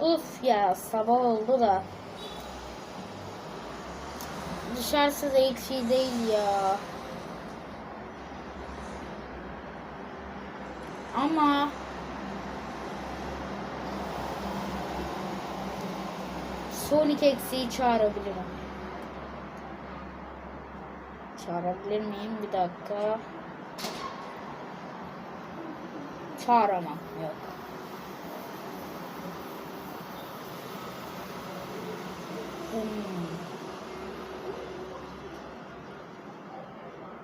Uf ya sabah oldu da. Dışarısı da ilk şey değil ya. Ama Sonic eksiği çağırabilirim. Çağırabilir miyim? Bir dakika. Çağıramam. Yok.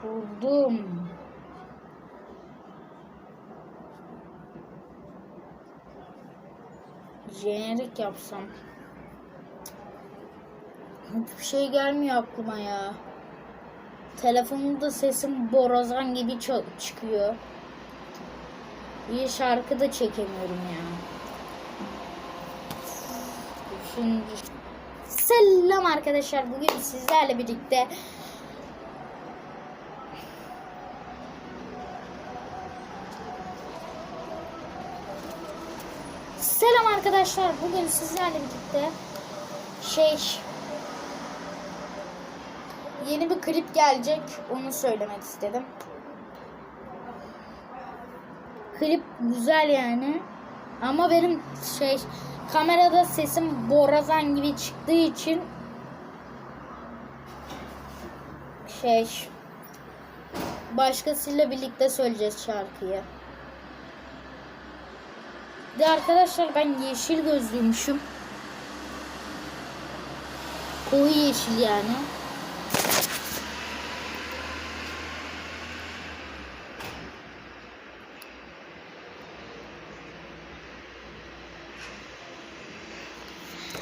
Buldum. Jenerik yapsam. Hiçbir şey gelmiyor aklıma ya. Telefonumda sesim borazan gibi çı- çıkıyor. Bir şarkı da çekemiyorum ya. Şimdi... Selam arkadaşlar. Bugün sizlerle birlikte Selam arkadaşlar. Bugün sizlerle birlikte şey yeni bir klip gelecek. Onu söylemek istedim. Klip güzel yani. Ama benim şey kamerada sesim borazan gibi çıktığı için şey başkasıyla birlikte söyleyeceğiz şarkıyı. De arkadaşlar ben yeşil gözlüymüşüm. Koyu yeşil yani.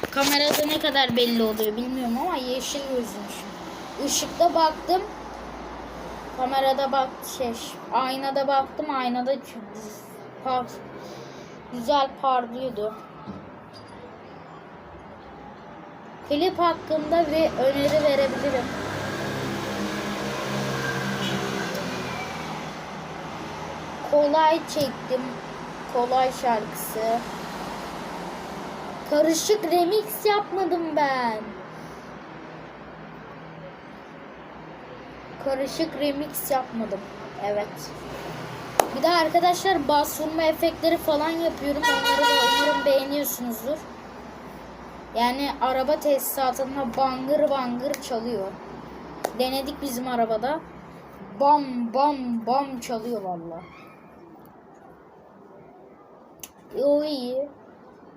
Kamerada ne kadar belli oluyor bilmiyorum ama yeşil gözlüymüşüm. Işıkta baktım. Kamerada bak şey aynada baktım aynada par- güzel parlıyordu. Klip hakkında bir öneri verebilirim. Kolay çektim. Kolay şarkısı. Karışık remix yapmadım ben. Karışık remix yapmadım. Evet. Bir de arkadaşlar bas vurma efektleri falan yapıyorum. Onları da umarım beğeniyorsunuzdur. Yani araba tesisatında bangır bangır çalıyor. Denedik bizim arabada. Bam bam bam çalıyor valla. E, o iyi.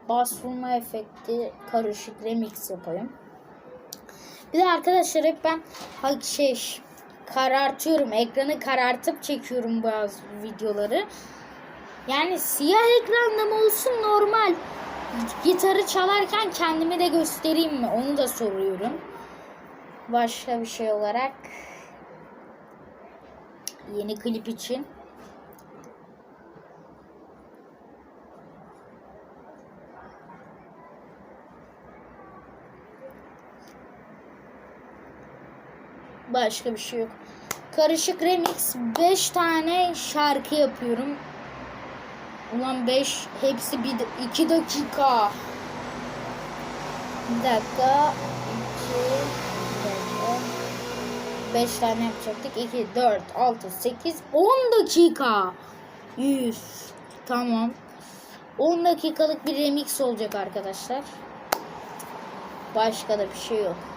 Bas vurma efekti karışık remix yapayım. Bir de arkadaşlar hep ben şey karartıyorum. Ekranı karartıp çekiyorum bazı videoları. Yani siyah ekranda mı olsun normal. Gitarı çalarken kendimi de göstereyim mi? Onu da soruyorum. Başka bir şey olarak yeni klip için Başka bir şey yok. Karışık remix 5 tane şarkı yapıyorum. Ulan 5 hepsi 2 dakika. Bir dakika. 2 5 tane yapacaktık. 2 4 6 8 10 dakika. 100. Tamam. 10 dakikalık bir remix olacak arkadaşlar. Başka da bir şey yok.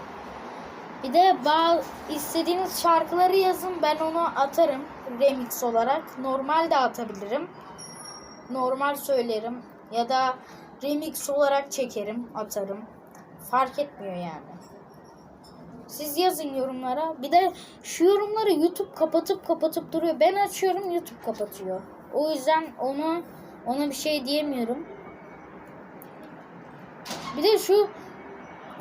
Bir de bazı istediğiniz şarkıları yazın ben onu atarım remix olarak. Normal de atabilirim. Normal söylerim ya da remix olarak çekerim, atarım. Fark etmiyor yani. Siz yazın yorumlara. Bir de şu yorumları YouTube kapatıp kapatıp duruyor. Ben açıyorum YouTube kapatıyor. O yüzden onu ona bir şey diyemiyorum. Bir de şu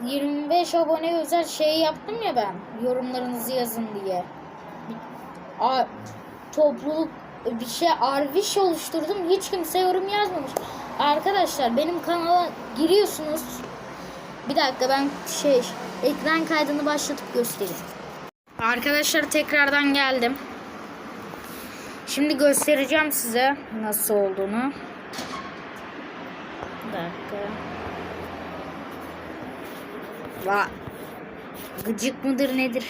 25 abone özel şey yaptım ya ben. Yorumlarınızı yazın diye. A, topluluk bir şey arviş oluşturdum. Hiç kimse yorum yazmamış. Arkadaşlar benim kanala giriyorsunuz. Bir dakika ben şey ekran kaydını başlatıp göstereyim. Arkadaşlar tekrardan geldim. Şimdi göstereceğim size nasıl olduğunu. Bir dakika. Va. Gıcık mıdır nedir?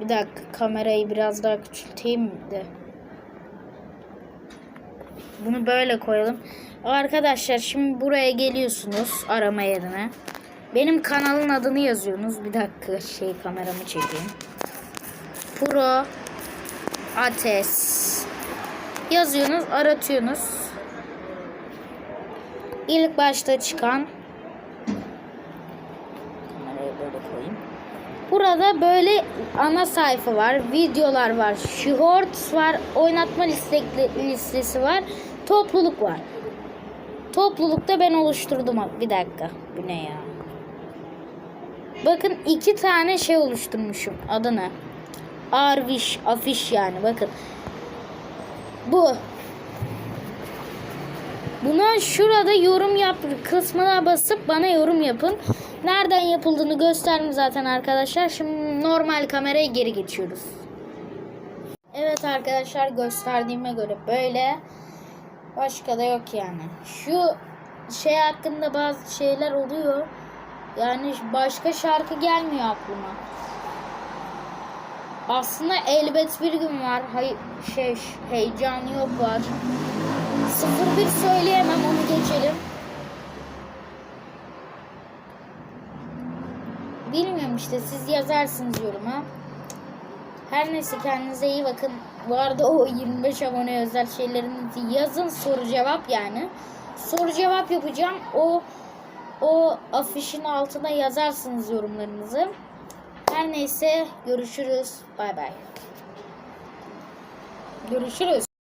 Bir dakika kamerayı biraz daha küçülteyim de. Bunu böyle koyalım. Arkadaşlar şimdi buraya geliyorsunuz arama yerine. Benim kanalın adını yazıyorsunuz. Bir dakika şey kameramı çekeyim. Pro Ates yazıyorsunuz, aratıyorsunuz. İlk başta çıkan kamerayı böyle koyayım. Burada böyle ana sayfa var, videolar var, shorts var, oynatma liste- listesi var, topluluk var. Toplulukta ben oluşturdum. Bir dakika. Bu ne ya? Bakın iki tane şey oluşturmuşum. Adı ne? Arviş, afiş yani. Bakın. Bu. Buna şurada yorum yap kısmına basıp bana yorum yapın. Nereden yapıldığını gösterdim zaten arkadaşlar. Şimdi normal kameraya geri geçiyoruz. Evet arkadaşlar gösterdiğime göre böyle. Başka da yok yani. Şu şey hakkında bazı şeyler oluyor. Yani başka şarkı gelmiyor aklıma. Aslında elbet bir gün var. Hay şey heyecan yok var. 01 söyleyemem onu geçelim. Bilmiyorum işte siz yazarsınız yoruma. Her neyse kendinize iyi bakın. Bu arada o 25 abone özel şeylerinizi yazın soru cevap yani. Soru cevap yapacağım. O o afişin altına yazarsınız yorumlarınızı. Her neyse görüşürüz. Bay bay. Görüşürüz.